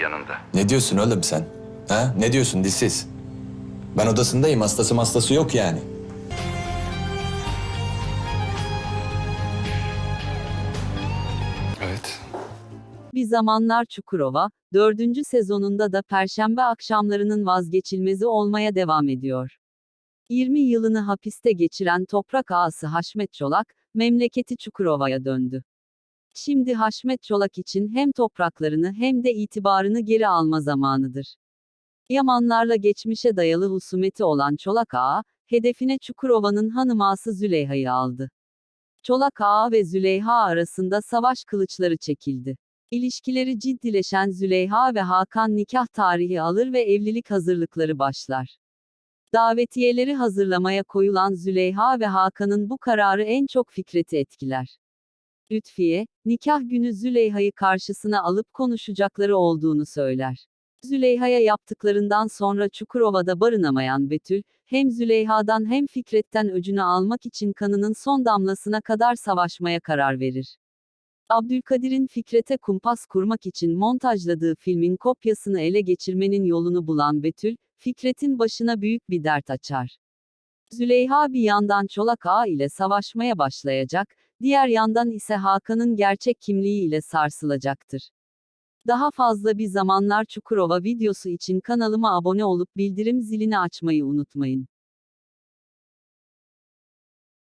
yanında. Ne diyorsun oğlum sen? Ha? Ne diyorsun dilsiz? Ben odasındayım. Hastası hastası yok yani. Evet. Bir zamanlar Çukurova, dördüncü sezonunda da perşembe akşamlarının vazgeçilmezi olmaya devam ediyor. 20 yılını hapiste geçiren toprak ağası Haşmet Çolak, memleketi Çukurova'ya döndü. Şimdi Haşmet Çolak için hem topraklarını hem de itibarını geri alma zamanıdır. Yamanlarla geçmişe dayalı husumeti olan Çolak Ağa, hedefine Çukurova'nın hanıması Züleyha'yı aldı. Çolak Ağa ve Züleyha arasında savaş kılıçları çekildi. İlişkileri ciddileşen Züleyha ve Hakan nikah tarihi alır ve evlilik hazırlıkları başlar. Davetiyeleri hazırlamaya koyulan Züleyha ve Hakan'ın bu kararı en çok Fikret'i etkiler. Lütfiye, nikah günü Züleyha'yı karşısına alıp konuşacakları olduğunu söyler. Züleyha'ya yaptıklarından sonra Çukurova'da barınamayan Betül, hem Züleyha'dan hem Fikret'ten öcünü almak için kanının son damlasına kadar savaşmaya karar verir. Abdülkadir'in Fikret'e kumpas kurmak için montajladığı filmin kopyasını ele geçirmenin yolunu bulan Betül, Fikret'in başına büyük bir dert açar. Züleyha bir yandan Çolak Ağa ile savaşmaya başlayacak, diğer yandan ise Hakan'ın gerçek kimliği ile sarsılacaktır. Daha fazla bir zamanlar Çukurova videosu için kanalıma abone olup bildirim zilini açmayı unutmayın.